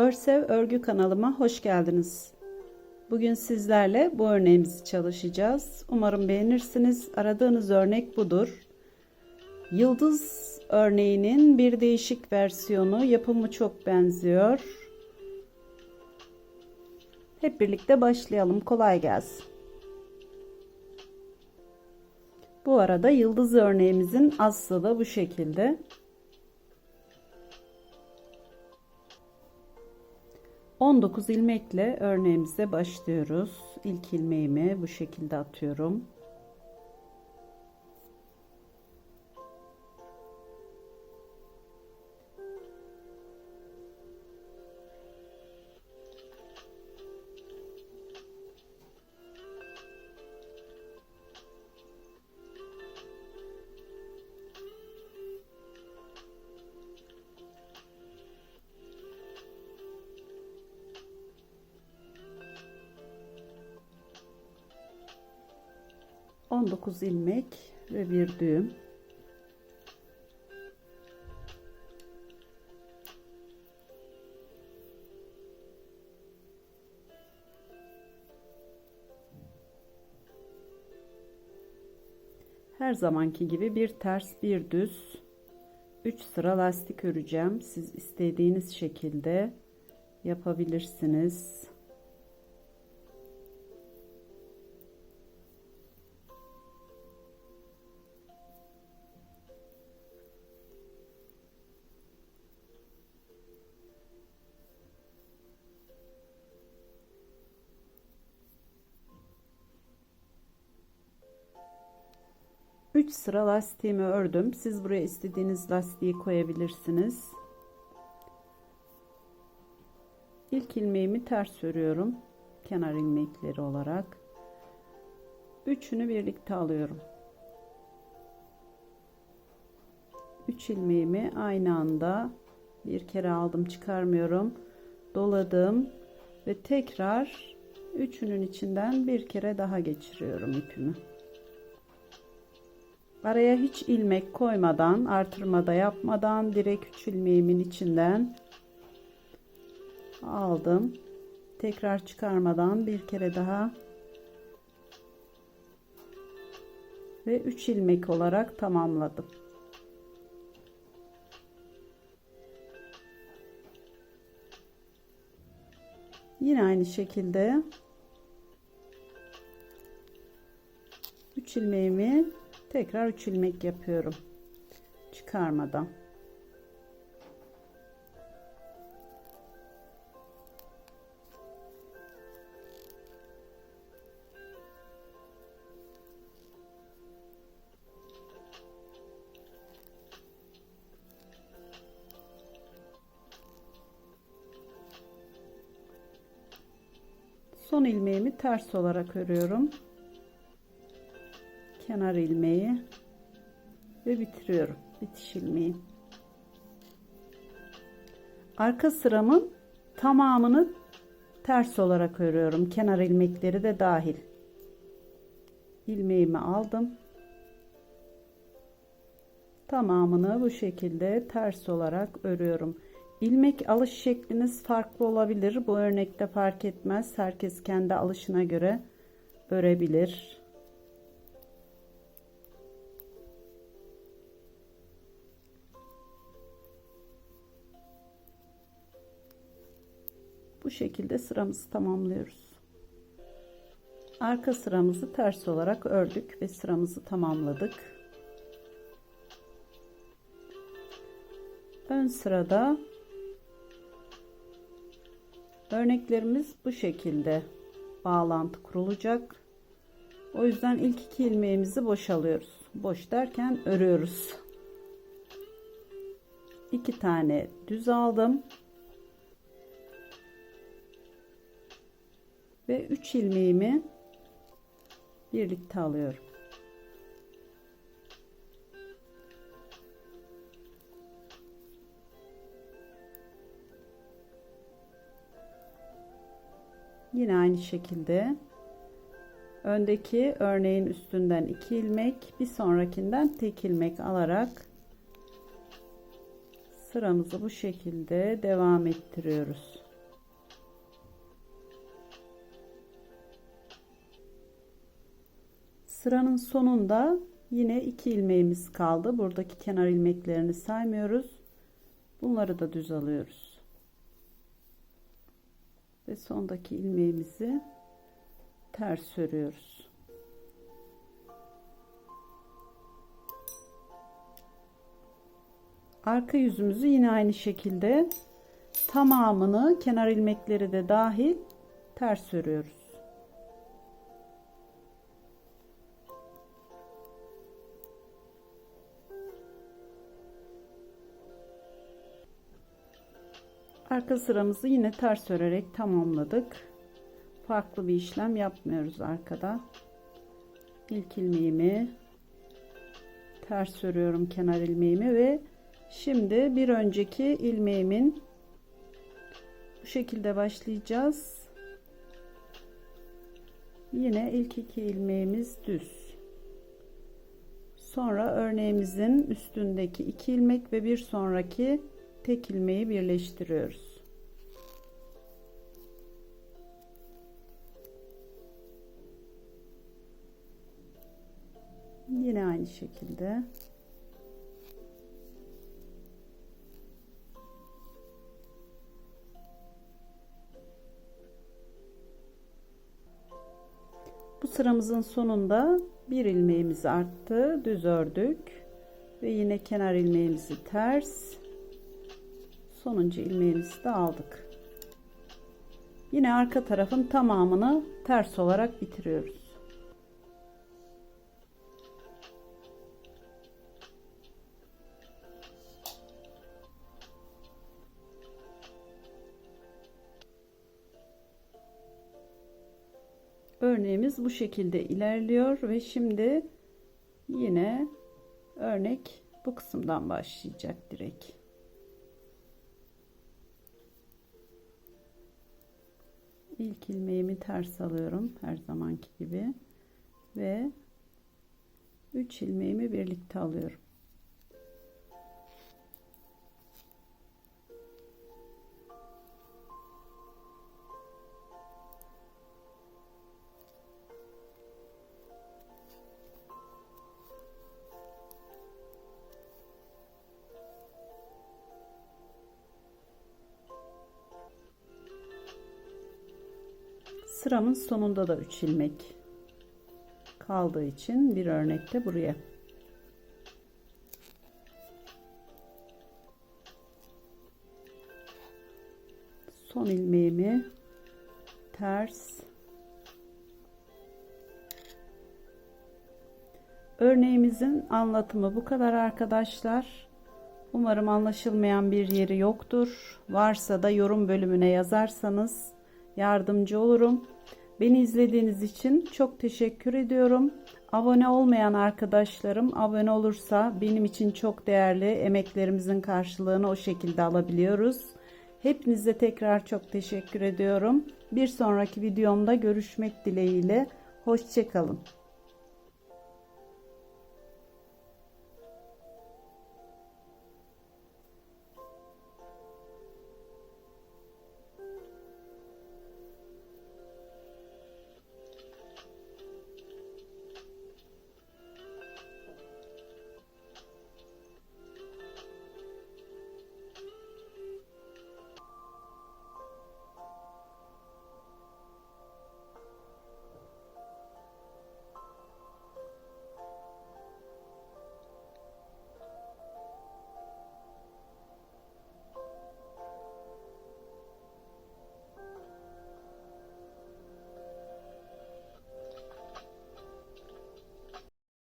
Örsev Örgü kanalıma hoş geldiniz. Bugün sizlerle bu örneğimizi çalışacağız. Umarım beğenirsiniz. Aradığınız örnek budur. Yıldız örneğinin bir değişik versiyonu. Yapımı çok benziyor. Hep birlikte başlayalım. Kolay gelsin. Bu arada yıldız örneğimizin aslı da bu şekilde. 19 ilmekle örneğimize başlıyoruz. İlk ilmeğimi bu şekilde atıyorum. On dokuz ilmek ve bir düğüm. Her zamanki gibi bir ters bir düz 3 sıra lastik öreceğim. Siz istediğiniz şekilde yapabilirsiniz. Üç sıra lastiğimi ördüm. Siz buraya istediğiniz lastiği koyabilirsiniz. İlk ilmeğimi ters örüyorum. Kenar ilmekleri olarak. Üçünü birlikte alıyorum. Üç ilmeğimi aynı anda bir kere aldım çıkarmıyorum. Doladım ve tekrar üçünün içinden bir kere daha geçiriyorum ipimi. Araya hiç ilmek koymadan, artırmada yapmadan direkt üç ilmeğimin içinden aldım. Tekrar çıkarmadan bir kere daha ve 3 ilmek olarak tamamladım. Yine aynı şekilde 3 ilmeğimi tekrar 3 ilmek yapıyorum. Çıkarmadan. Son ilmeğimi ters olarak örüyorum kenar ilmeği ve bitiriyorum bitiş ilmeği. Arka sıramın tamamını ters olarak örüyorum. Kenar ilmekleri de dahil. İlmeğimi aldım. Tamamını bu şekilde ters olarak örüyorum. İlmek alış şekliniz farklı olabilir. Bu örnekte fark etmez. Herkes kendi alışına göre örebilir Bu şekilde sıramızı tamamlıyoruz. Arka sıramızı ters olarak ördük ve sıramızı tamamladık. Ön sırada örneklerimiz bu şekilde bağlantı kurulacak. O yüzden ilk iki ilmeğimizi boş alıyoruz. Boş derken örüyoruz. İki tane düz aldım. Ve 3 ilmeğimi birlikte alıyorum. Yine aynı şekilde öndeki örneğin üstünden 2 ilmek, bir sonrakinden tek ilmek alarak sıramızı bu şekilde devam ettiriyoruz. Sıranın sonunda yine iki ilmeğimiz kaldı. Buradaki kenar ilmeklerini saymıyoruz. Bunları da düz alıyoruz. Ve sondaki ilmeğimizi ters örüyoruz. Arka yüzümüzü yine aynı şekilde tamamını kenar ilmekleri de dahil ters örüyoruz. Arka sıramızı yine ters örerek tamamladık. Farklı bir işlem yapmıyoruz arkada. İlk ilmeğimi ters örüyorum kenar ilmeğimi ve şimdi bir önceki ilmeğimin bu şekilde başlayacağız. Yine ilk iki ilmeğimiz düz. Sonra örneğimizin üstündeki iki ilmek ve bir sonraki tek ilmeği birleştiriyoruz. Şekilde Bu sıramızın sonunda bir ilmeğimiz arttı, düz ördük ve yine kenar ilmeğimizi ters sonuncu ilmeğimizi de aldık. Yine arka tarafın tamamını ters olarak bitiriyoruz. Örneğimiz bu şekilde ilerliyor ve şimdi yine örnek bu kısımdan başlayacak direkt. ilk ilmeğimi ters alıyorum her zamanki gibi ve 3 ilmeğimi birlikte alıyorum. Sıramın sonunda da 3 ilmek kaldığı için bir örnekte buraya. Son ilmeğimi ters Örneğimizin anlatımı bu kadar arkadaşlar. Umarım anlaşılmayan bir yeri yoktur. Varsa da yorum bölümüne yazarsanız yardımcı olurum. Beni izlediğiniz için çok teşekkür ediyorum. Abone olmayan arkadaşlarım abone olursa benim için çok değerli emeklerimizin karşılığını o şekilde alabiliyoruz. Hepinize tekrar çok teşekkür ediyorum. Bir sonraki videomda görüşmek dileğiyle. Hoşçakalın.